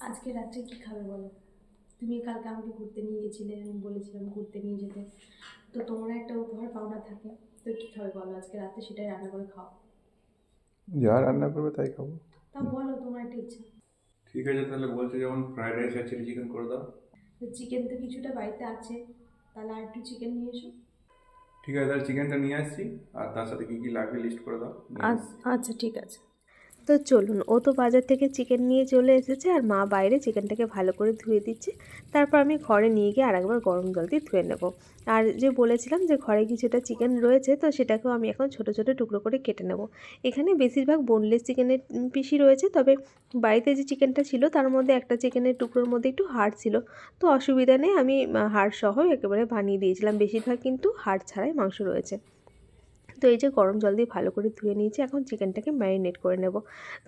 আজকে রাত্রে কি খাবে বলো? তুমি কালকে আমাকে ঘুরতে নিয়ে গেছিলে আমি বলেছিলাম ঘুরতে নিয়ে যেতে। তো তোমার একটা উপহার পাওনা থাকে তো কি খাবে বলো? আজকে রাতে সেটাই রান্না করে খাও। যা রান্না করবে তাই খাব। তা বলো তোমার একটা ইচ্ছা। ঠিক আছে তাহলে বলছে যেমন ফ্রাইড রাইস আর চিলি চিকেন করে দাও। তো চিকেন তো কিছুটা বাড়িতে আছে তাহলে আর একটু চিকেন নিয়ে এসো। ঠিক আছে তাহলে চিকেনটা নিয়ে আসছি আর তার সাথে কী কী লাগবে লিস্ট করে দাও। আচ্ছা ঠিক আছে। তো চলুন, ও তো বাজার থেকে চিকেন নিয়ে চলে এসেছে আর মা বাইরে চিকেনটাকে ভালো করে ধুয়ে দিচ্ছে। তারপর আমি ঘরে নিয়ে গিয়ে আরেকবার গরম জল দিয়ে ধুয়ে নেব। আর যে বলেছিলাম যে ঘরে কিছুটা চিকেন রয়েছে, তো সেটাকেও আমি এখন ছোট ছোট টুকরো করে কেটে নেব। এখানে বেশিরভাগ বোনলেস চিকেনের পিসি রয়েছে, তবে বাড়িতে যে চিকেনটা ছিল, তার মধ্যে একটা চিকেনের টুকরোর মধ্যে একটু হাড় ছিল। তো অসুবিধা নেই, আমি হাড় সহ একেবারে বানিয়ে দিয়েছিলাম। বেশিরভাগ কিন্তু হাড় ছাড়াই মাংস রয়েছে। তো এই যে গরম জল দিয়ে ভালো করে ধুয়ে নিয়েছি, এখন চিকেনটাকে ম্যারিনেট করে নেব।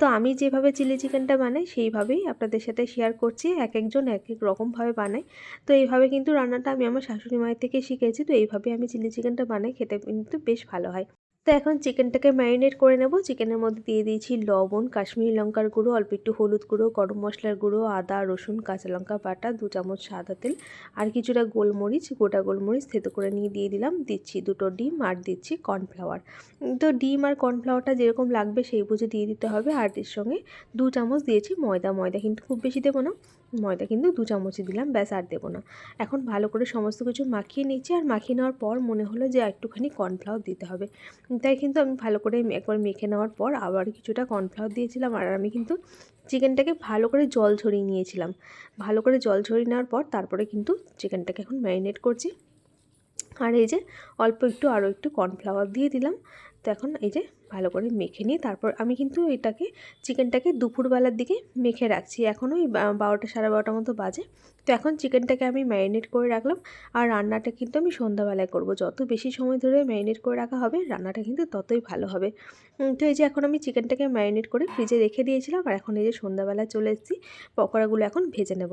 তো আমি যেভাবে চিলি চিকেনটা বানাই, সেইভাবেই আপনাদের সাথে শেয়ার করছি এক একজন এক এক রকমভাবে বানাই। তো এইভাবে কিন্তু রান্নাটা আমি আমার শাশুড়ি মায়ের থেকে শিখেছি, তো এইভাবে আমি চিলি চিকেনটা বানাই, খেতে কিন্তু বেশ ভালো হয়। তো এখন চিকেনটাকে ম্যারিনেট করে নেব। চিকেনের মধ্যে দিয়ে দিয়েছি লবণ, কাশ্মীরি লঙ্কার গুঁড়ো, অল্প একটু হলুদ গুঁড়ো, গরম মশলার গুঁড়ো, আদা, রসুন, কাঁচা লঙ্কা বাটা, দু চামচ সাদা তেল আর কিছুটা গোলমরিচ, গোটা গোলমরিচ থেতো করে নিয়ে দিয়ে দিলাম। দিচ্ছি দুটো ডিম আর দিচ্ছি কর্নফ্লাওয়ার। তো ডিম আর কর্নফ্লাওয়ারটা যেরকম লাগবে সেই বুঝে দিয়ে দিতে হবে। আর এর সঙ্গে দু চামচ দিয়েছি ময়দা। ময়দা কিন্তু খুব বেশি দেবো না। ময়দা কিন্তু দু চামচই দিলাম, ব্যাস আর দেবো না। এখন ভালো করে সমস্ত কিছু মাখিয়ে নিচ্ছি আর মাখিয়ে নেওয়ার পর মনে হলো যে একটুখানি কর্নফ্লাওয়ার দিতে হবে। তাই কিন্তু আমি ভালো করে একবার মেখে নেওয়ার পর আবার কিছুটা কর্নফ্লাওয়ার দিয়েছিলাম আর আমি কিন্তু চিকেনটাকে ভালো করে জল ঝরিয়ে নিয়েছিলাম। ভালো করে জল ঝরিয়ে নেওয়ার পর তারপরে কিন্তু চিকেনটাকে এখন ম্যারিনেট করছি। আর এই যে অল্প একটু আরও একটু কর্নফ্লাওয়ার দিয়ে দিলাম। তো এখন এই যে ভালো করে মেখে নিয়ে তারপর আমি কিন্তু এটাকে চিকেনটাকে দুপুরবেলার দিকে মেখে রাখছি। এখন ওই বারোটা সাড়ে বারোটার মতো বাজে। তো এখন চিকেনটাকে আমি ম্যারিনেট করে রাখলাম আর রান্নাটা কিন্তু আমি সন্ধ্যাবেলায় করব। যত বেশি সময় ধরে ম্যারিনেট করে রাখা হবে, রান্নাটা কিন্তু ততই ভালো হবে। তো এই যে এখন আমি চিকেনটাকে ম্যারিনেট করে ফ্রিজে রেখে দিয়েছিলাম আর এখন এই যে সন্ধ্যাবেলা চলে এসেছি, পকোড়াগুলো এখন ভেজে নেব।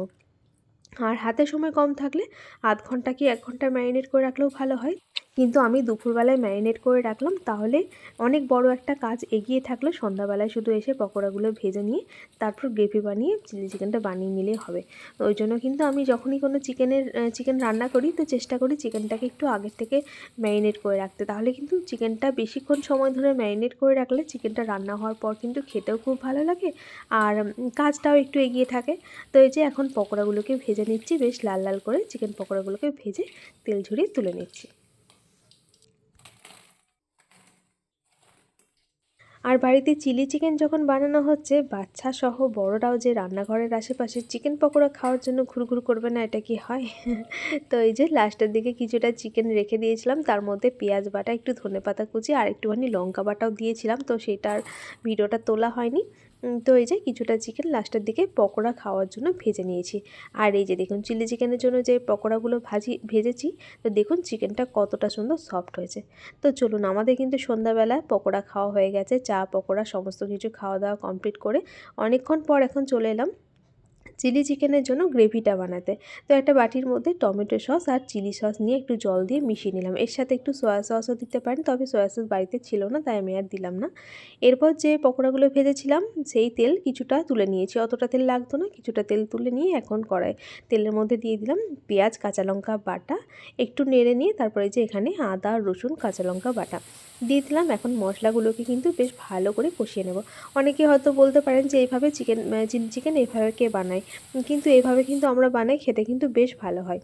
আর হাতে সময় কম থাকলে আধ ঘণ্টা কি এক ঘণ্টা ম্যারিনেট করে রাখলেও ভালো হয়? কিন্তু আমি দুপুরবেলায় ম্যারিনেট করে রাখলাম, তাহলে অনেক বড় একটা কাজ এগিয়ে থাকলে সন্ধ্যাবেলায় শুধু এসে পকোড়াগুলো ভেজে নিয়ে তারপর গ্রেভি বানিয়ে চিলি চিকেনটা বানিয়ে নিলেই হবে। ওই জন্য কিন্তু আমি যখনই কোনো চিকেনের চিকেন রান্না করি, তো চেষ্টা করি চিকেনটাকে একটু আগের থেকে ম্যারিনেট করে রাখতে। তাহলে কিন্তু চিকেনটা বেশিক্ষণ সময় ধরে ম্যারিনেট করে রাখলে চিকেনটা রান্না হওয়ার পর কিন্তু খেতেও খুব ভালো লাগে আর কাজটাও একটু এগিয়ে থাকে। তো এই যে এখন পকোড়াগুলোকে ভেজে নিচ্ছি, বেশ লাল লাল করে চিকেন পকোড়াগুলোকে ভেজে তেল ঝরিয়ে তুলে নিচ্ছি। আর বাড়িতে চিলি চিকেন যখন বানানো হচ্ছে বাচ্চা সহ বড়রাও যে রান্নাঘরের আশেপাশে চিকেন পকোড়া খাওয়ার জন্য ঘুরঘুর করবে না, এটা কি হয়? তো এই যে লাস্টের দিকে কিছুটা চিকেন রেখে দিয়েছিলাম, তার মধ্যে পেঁয়াজ বাটা, একটু ধনে পাতা কুচি আর একটুখানি লঙ্কা বাটাও দিয়েছিলাম, তো সেটার ভিডিওটা তোলা হয়নি। তো এই যে কিছুটা চিকেন লাস্টের দিকে পকোড়া খাওয়ার জন্য ভেজে নিয়েছি। আর এই যে দেখুন চিলি চিকেনের জন্য যে পকোড়াগুলো ভাজি, ভেজেছি, তো দেখুন চিকেনটা কতটা সুন্দর সফট হয়েছে। তো চলুন, আমাদের কিন্তু সন্ধ্যাবেলায় পকোড়া খাওয়া হয়ে গেছে, চা, পকোড়া, সমস্ত কিছু খাওয়া দাওয়া কমপ্লিট করে অনেকক্ষণ পর এখন চলে এলাম। চিলি চিকেনের জন্য গ্রেভিটা বানাতে। তো একটা বাটির মধ্যে টমেটো সস আর চিলি সস নিয়ে একটু জল দিয়ে মিশিয়ে নিলাম। এর সাথে একটু সয়া সসও দিতে পারেন, তবে সয়া সস বাড়িতে ছিল না, তাই আমি আর দিলাম না। এরপর যে পকোড়াগুলো ভেজেছিলাম, সেই তেল কিছুটা তুলে নিয়েছি। অতটা তেল লাগতো না, কিছুটা তেল তুলে নিয়ে এখন কড়াই তেলের মধ্যে দিয়ে দিলাম পেঁয়াজ, কাঁচা লঙ্কা বাটা। একটু নেড়ে নিয়ে তারপরে যে এখানে আদা, রসুন, কাঁচা লঙ্কা বাটা দিয়ে দিলাম। এখন মশলাগুলোকে কিন্তু বেশ ভালো করে কষিয়ে নেব। অনেকে হয়তো বলতে পারেন যে এইভাবে চিকেন, চিলি চিকেন এইভাবে কে বানায়? কিন্তু এইভাবে কিন্তু আমরা বানাই খেতে কিন্তু বেশ ভালো হয়।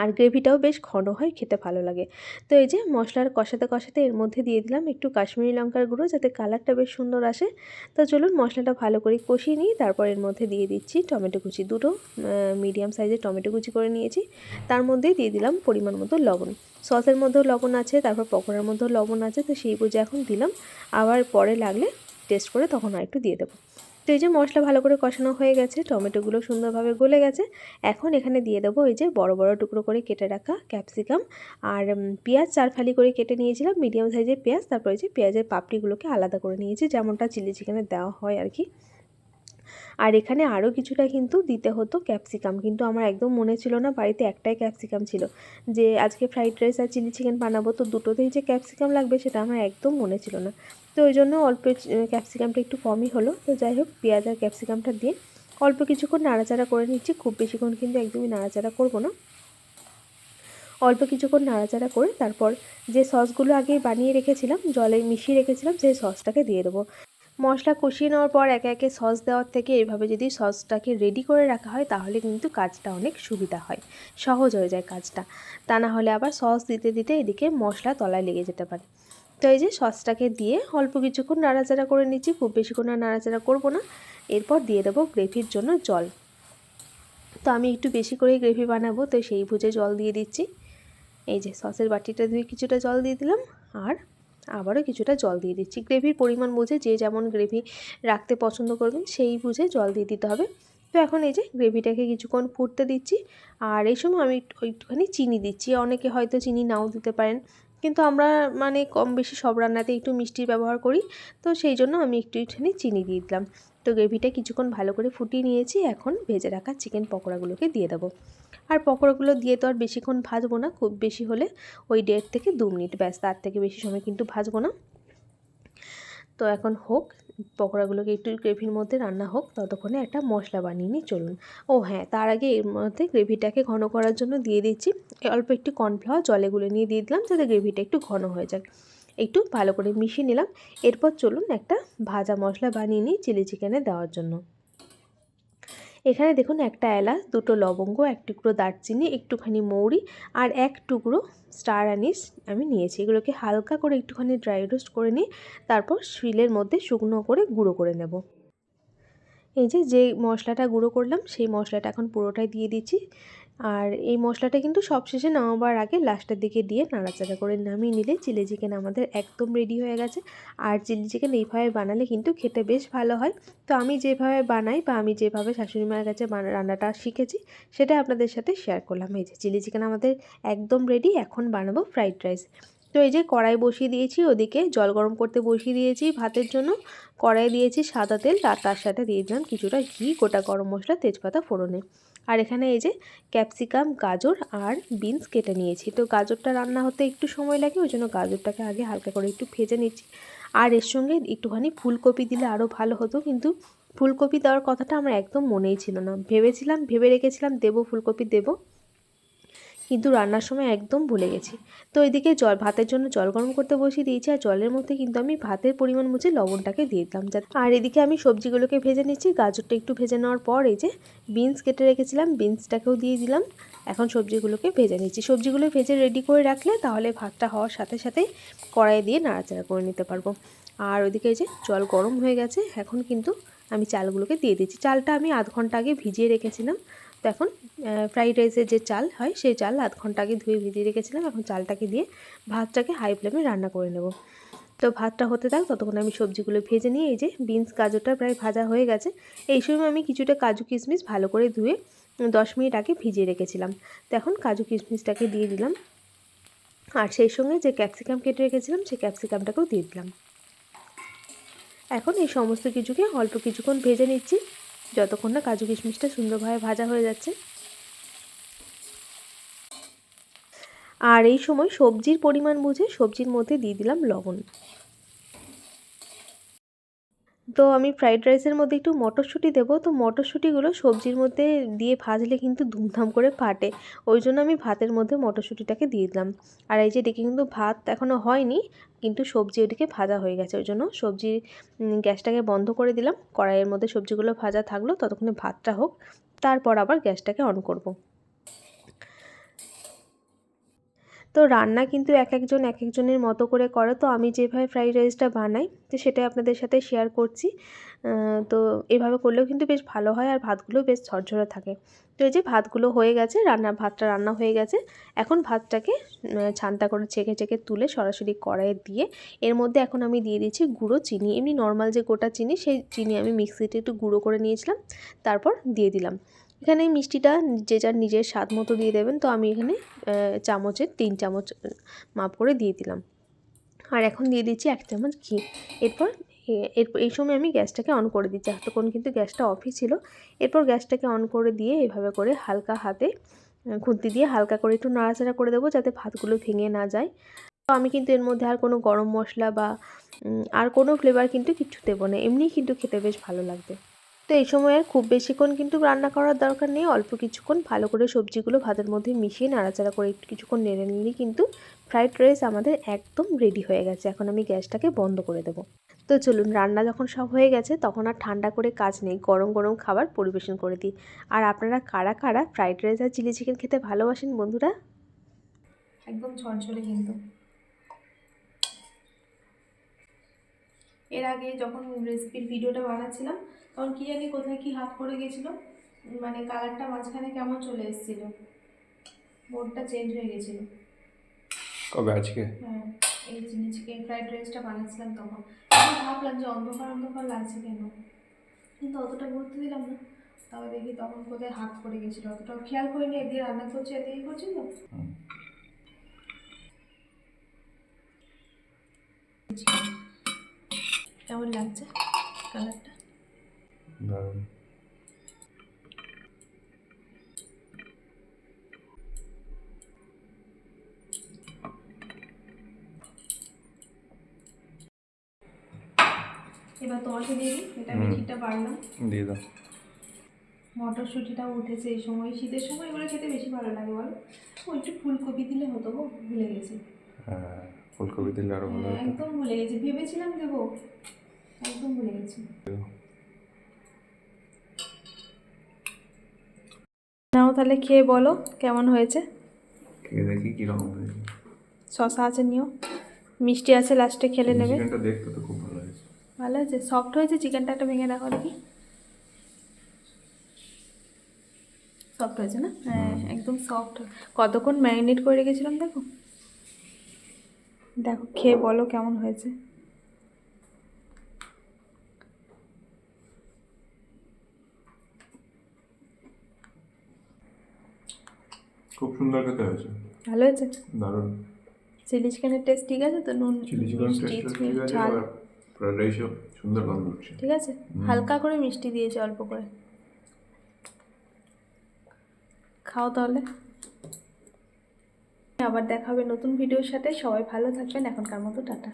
আর গ্রেভিটাও বেশ ঘন হয়, খেতে ভালো লাগে। তো এই যে মশলার কষাতে কষাতে এর মধ্যে দিয়ে দিলাম একটু কাশ্মীরি লঙ্কার গুঁড়ো যাতে কালারটা বেশ সুন্দর আসে। তো চলুন মশলাটা ভালো করে কষিয়ে নিই, তারপর এর মধ্যে দিয়ে দিচ্ছি টমেটো কুচি দুটো মিডিয়াম সাইজের টমেটো কুচি করে নিয়েছি। তার মধ্যে দিয়ে দিলাম পরিমাণ মতো লবণ। সসের মধ্যেও লবণ আছে, তারপর পকোড়ার মধ্যেও লবণ আছে, তো সেই বুঝে এখন দিলাম। আবার পরে লাগলে টেস্ট করে তখন আর একটু দিয়ে দেবো। তো এই যে মশলা ভালো করে কষানো হয়ে গেছে, টমেটোগুলো সুন্দরভাবে গলে গেছে। এখন এখানে দিয়ে দেবো এই যে বড় বড় টুকরো করে কেটে রাখা ক্যাপসিকাম। আর পেঁয়াজ চার ফালি করে কেটে নিয়েছিলাম, মিডিয়াম সাইজের পেঁয়াজ, তারপরে যে পেঁয়াজের পাপড়িগুলোকে আলাদা করে নিয়েছি, যেমনটা চিলি চিকেনে দেওয়া হয় আর কি। আর এখানে আরও কিছুটা কিন্তু দিতে হতো ক্যাপসিকাম, কিন্তু আমার একদম মনে ছিল না বাড়িতে একটাই ক্যাপসিকাম ছিল। যে আজকে ফ্রাইড রাইস আর চিলি চিকেন বানাবো, তো দুটোতেই যে ক্যাপসিকাম লাগবে সেটা আমার একদম মনে ছিল না। তো ওই জন্য অল্প ক্যাপসিকামটা একটু কমই হলো। তো যাই হোক, পেঁয়াজ আর ক্যাপসিকামটা দিয়ে অল্প কিছুক্ষণ নাড়াচাড়া করে নিচ্ছি। খুব বেশিক্ষণ কিন্তু একদমই নাড়াচাড়া করব না। অল্প কিছুক্ষণ নাড়াচাড়া করে তারপর যে সসগুলো আগে বানিয়ে রেখেছিলাম, জলে মিশিয়ে রেখেছিলাম, সেই সসটাকে দিয়ে দেবো। মশলা কষিয়ে নেওয়ার পর একে একে সস দেওয়ার থেকে এইভাবে যদি সসটাকে রেডি করে রাখা হয়, তাহলে কিন্তু কাজটা অনেক সুবিধা হয়। সহজ হয়ে যায় কাজটা। তা না হলে আবার সস দিতে দিতে এদিকে মশলা তলায় লেগে যেতে পারে। তো এই যে সসটাকে দিয়ে অল্প কিছুক্ষণ নাড়াচাড়া করে নিচ্ছি, খুব বেশিক্ষণ আর নাড়াচাড়া করব না। এরপর দিয়ে দেবো গ্রেভির জন্য জল। তো আমি একটু বেশি করেই গ্রেভি বানাবো, তো সেই বুঝে জল দিয়ে দিচ্ছি। এই যে সসের বাটিটা ধুয়ে কিছুটা জল দিয়ে দিলাম, আর আবারও কিছুটা জল দিয়ে দিচ্ছি। গ্রেভির পরিমাণ বুঝে যে যেমন গ্রেভি রাখতে পছন্দ করবেন সেই বুঝে জল দিয়ে দিতে হবে। তো এখন এই যে গ্রেভিটাকে কিছুক্ষণ ফুটতে দিচ্ছি, আর এই সময় আমি একটু একটুখানি চিনি দিচ্ছি। অনেকে হয়তো চিনি নাও দিতে পারেন। কিন্তু আমরা মানে কম বেশি সব রান্নাতে একটু মিষ্টির ব্যবহার করি। তো সেই জন্য আমি একটু একটুখানি চিনি দিয়ে দিলাম। তো গ্রেভিটা কিছুক্ষণ ভালো করে ফুটিয়ে নিয়েছি। এখন ভেজে রাখা চিকেন পকোড়াগুলোকে দিয়ে দেবো। আর পকোড়াগুলো দিয়ে তো আর বেশিক্ষণ ভাজবো না, খুব বেশি হলে ওই দেড় থেকে দু মিনিট, ব্যাস তার থেকে বেশি সময় কিন্তু ভাজবো না। তো এখন হোক পকোড়াগুলোকে একটু গ্রেভির মধ্যে রান্না হোক, ততক্ষণে একটা মশলা বানিয়ে নিই চলুন। ও হ্যাঁ তার আগে এর মধ্যে গ্রেভিটাকে ঘন করার জন্য দিয়ে দিচ্ছি। অল্প একটু কর্নফ্লাওয়ার, জলে গুলে নিয়ে দিয়ে দিলাম যাতে গ্রেভিটা একটু ঘন হয়ে যাক একটু ভালো করে মিশিয়ে নিলাম। এরপর চলুন একটা ভাজা মশলা বানিয়ে নিই চিলি চিকেনে দেওয়ার জন্য। এখানে দেখুন একটা এলাচ, দুটো লবঙ্গ, এক টুকরো দারচিনি, একটুখানি মৌরি আর এক টুকরো স্টার আনিস আমি নিয়েছি। এগুলোকে হালকা করে একটুখানি ড্রাই রোস্ট করে নিই তারপর শিলের মধ্যে শুকনো করে গুঁড়ো করে নেব। এই যে যে মশলাটা গুঁড়ো করলাম, সেই মশলাটা এখন পুরোটাই দিয়ে দিচ্ছি। আর এই মশলাটা কিন্তু সবশেষে নামাবার আগে লাস্টের দিকে দিয়ে নাড়াচাড়া করে নামিয়ে নিলে চিলি চিকেন আমাদের একদম রেডি হয়ে গেছে। আর চিলি চিকেন এইভাবে বানালে কিন্তু খেতে বেশ ভালো হয়। তো আমি যেভাবে বানাই বা আমি যেভাবে শাশুড়ি মায়ের কাছে রান্নাটা শিখেছি, সেটা আপনাদের সাথে শেয়ার করলাম। এই যে চিলি চিকেন আমাদের একদম রেডি এখন বানাবো ফ্রাইড রাইস তো এই যে কড়াই বসিয়ে দিয়েছি, ওদিকে জল গরম করতে বসিয়ে দিয়েছি ভাতের জন্য। কড়াই দিয়েছি সাদা তেল, আর তার সাথে দিয়ে দিলাম কিছুটা ঘি, গোটা গরম মশলা, তেজপাতা, ফোড়নে। আর এখানে এই যে ক্যাপসিকাম, গাজর আর বিনস কেটে নিয়েছি। তো গাজরটা রান্না হতে একটু সময় লাগে, ওই জন্য গাজরটাকে আগে হালকা করে একটু ভেজে নিচ্ছি। আর এর সঙ্গে একটুখানি ফুলকপি দিলে আরও ভালো হতো, কিন্তু ফুলকপি দেওয়ার কথাটা আমার একদম মনেই ছিল না। ভেবেছিলাম, ভেবে রেখেছিলাম, দেবো ফুলকপি দেবো। কিন্তু রান্নার সময় একদম ভুলে গেছি। তো এদিকে জল, ভাতের জন্য জল গরম করতে বসিয়ে দিয়েছি আর জলের মধ্যে কিন্তু আমি ভাতের পরিমাণ বুঝে লবণটাকে দিয়ে দিলাম যাতে আর এদিকে আমি সবজিগুলোকে ভেজে নিচ্ছি। গাজরটা একটু ভেজে নেওয়ার পর এই যে বিনস কেটে রেখেছিলাম, বিনসটাকেও দিয়ে দিলাম। এখন সবজিগুলোকে ভেজে নিচ্ছি। সবজিগুলো ভেজে রেডি করে রাখলে তাহলে ভাতটা হওয়ার সাথে সাথে কড়াই দিয়ে নাড়াচাড়া করে নিতে পারব। আর ওদিকে এই যে জল গরম হয়ে গেছে, এখন কিন্তু আমি চালগুলোকে দিয়ে দিচ্ছি। চালটা আমি আধ ঘণ্টা আগে ভিজিয়ে রেখেছিলাম। এখন ফ্রাইড রাইসের যে চাল হয়, সেই চাল আধ ঘণ্টা আগে ধুয়ে ভিজিয়ে রেখেছিলাম। এখন চালটাকে দিয়ে ভাতটাকে হাই ফ্লেমে রান্না করে নেব। তো ভাতটা হতে থাক, ততক্ষণ আমি সবজিগুলো ভেজে নিয়ে, এই যে বিনস গাজরটা প্রায় ভাজা হয়ে গেছে, এই সময় আমি কিছুটা কাজু কিশমিশ ভালো করে ধুয়ে দশ মিনিট আগে ভিজিয়ে রেখেছিলাম। তো এখন কাজু কিশমিশটাকে দিয়ে দিলাম। আর সেই সঙ্গে যে ক্যাপসিকাম কেটে রেখেছিলাম, সেই ক্যাপসিকামটাকেও দিয়ে দিলাম। এখন এই সমস্ত কিছুকে অল্প কিছুক্ষণ ভেজে নিচ্ছি। যতক্ষণ না কাজু কিশমিশটা সুন্দরভাবে ভাজা হয়ে যাচ্ছে। আর এই সময় সবজির পরিমাণ বুঝে সবজির মধ্যে দিয়ে দিলাম লবণ। তো আমি ফ্রাইড রাইসের মধ্যে একটু মটরশুঁটি দেবো। তো মটরশুঁটিগুলো সবজির মধ্যে দিয়ে ভাজলে কিন্তু ধুমধাম করে ফাটে। ওই জন্য আমি ভাতের মধ্যে মটরশুঁটিটাকে দিয়ে দিলাম। আর এই যে দেখি কিন্তু ভাত এখনও হয়নি, কিন্তু সবজি ওদিকে ভাজা হয়ে গেছে। ওই জন্য সবজি গ্যাসটাকে বন্ধ করে দিলাম। কড়াইয়ের মধ্যে সবজিগুলো ভাজা থাকল, ততক্ষণে ভাতটা হোক। তারপর আবার গ্যাসটাকে অন করব। তো রান্না কিন্তু এক একজন এক একজনের মতো করে করে। তো আমি যেভাবে ফ্রাইড রাইসটা বানাই, তো সেটাই আপনাদের সাথে শেয়ার করছি। তো এভাবে করলেও কিন্তু বেশ ভালো হয় আর ভাতগুলো বেশ ঝরঝরে থাকে। তো এই যে ভাতগুলো হয়ে গেছে, রান্না, ভাতটা রান্না হয়ে গেছে। এখন ভাতটাকে ছানটা করে চেকে চেকে তুলে সরাসরি কড়াইয়ে দিয়ে, এর মধ্যে এখন আমি দিয়ে দিচ্ছি গুঁড়ো চিনি। এমনি নর্মাল যে গোটা চিনি, সেই চিনি আমি মিক্সিতে একটু গুঁড়ো করে নিয়েছিলাম, তারপর দিয়ে দিলাম। এখানে মিষ্টিটা যে যার নিজের স্বাদ মতো দিয়ে দেবেন, তো আমি এখানে চামচের তিন চামচ মাপ করে দিয়ে দিলাম। আর এখন দিয়ে দিচ্ছি এক চামচ ঘি। এরপর এরপর এই সময় আমি গ্যাসটাকে অন করে দিচ্ছি। এতক্ষণ কিন্তু গ্যাসটা অফই ছিল। এরপর গ্যাসটাকে অন করে দিয়ে এভাবে করে হালকা হাতে খুন্তি দিয়ে হালকা করে একটু নাড়াচাড়া করে দেবো যাতে ভাতগুলো ভেঙে না যায়। তো আমি কিন্তু এর মধ্যে আর কোনো গরম মশলা বা আর কোনো ফ্লেভার কিন্তু কিচ্ছু দেবো না। এমনিই কিন্তু খেতে বেশ ভালো লাগবে। তো এই সময় আর খুব বেশিক্ষণ কিন্তু রান্না করার দরকার নেই। অল্প কিছুক্ষণ ভালো করে সবজিগুলো ভাতের মধ্যে মিশিয়ে নাড়াচাড়া করে একটু কিছুক্ষণ নেড়ে নিলেই কিন্তু ফ্রাইড রাইস আমাদের একদম রেডি হয়ে গেছে। এখন আমি গ্যাসটাকে বন্ধ করে দেবো। তো চলুন, রান্না যখন সব হয়ে গেছে, তখন আর ঠান্ডা করে কাজ নেই। গরম গরম খাবার পরিবেশন করে দিই। আর আপনারা কারা কারা ফ্রাইড রাইস আর চিলি চিকেন খেতে ভালোবাসেন বন্ধুরা? একদম ঝরঝরে কিন্তু। এর আগে যখন রেসিপির ভিডিওটা বানাচ্ছিলাম তখন কি জানি কোথায় কি হাত পড়ে গেছিল মানে কালারটা মাঝখানে কেমন চলে এসেছিল। বোর্ডটা চেঞ্জ হয়ে গেছিল। কবে আজকে? হ্যাঁ এই চিলি চিকেন ফ্রাইড রাইসটা বানাচ্ছিলাম তখন। আমি ভাবলাম যে অন্ধকার অন্ধকার লাগছে কেন? কিন্তু অতটা গুরুত্ব দিলাম না। তাও দেখি তখন কোথায় হাত পড়ে গেছিল। অতটাও খেয়াল করিনি এদিকে রান্না করছি এদিকে করছি তো। কেমন লাগছে কালারটা? দারুণ এবার তোমাকে দিয়ে দিই এটা হুম। মেথিটা বাড়লাম দিয়ে দাও। মটরশুঁটিটাও উঠেছে এই সময় শীতের সময় এগুলো খেতে বেশি ভালো লাগে বলো? ও একটু ফুলকপি দিলে হতো গো ভুলে গেছি। হ্যাঁ ফুলকপি দিলে আরও ভালো হ্যাঁ, একদম ভুলে গেছি ভেবেছিলাম দেবো। একদম ভুলে গেছি। তাহলে খেয়ে বলো কেমন হয়েছে? খেয়ে দেখি কীরকম হয়েছে। শশা আছে নিও। মিষ্টি আছে লাস্টে খেলে নেবে। চিকেনটা দেখতে তো খুব ভালো হয়েছে। ভালো আছে সফট হয়েছে? চিকেনটা একটা ভেঙে দেখো দেখি। সফট হয়েছে না? হ্যাঁ একদম সফট কতক্ষণ ম্যারিনেট করে রেখেছিলাম দেখো? দেখো খেয়ে বলো কেমন হয়েছে। খুব সুন্দর খেতে হয়েছে। ভালো হয়েছে? দারুণ। চিলি চিকেনের টেস্ট ঠিক আছে তো? নুন চিলি চিকেন টেস্ট ঠিক আছে রাইসও সুন্দর গন্ধ হচ্ছে ঠিক আছে? হালকা করে মিষ্টি দিয়েছে অল্প করে। খাও তাহলে। আবার দেখা হবে নতুন ভিডিওর সাথে। সবাই ভালো থাকবেন। এখনকার মতো টাটা।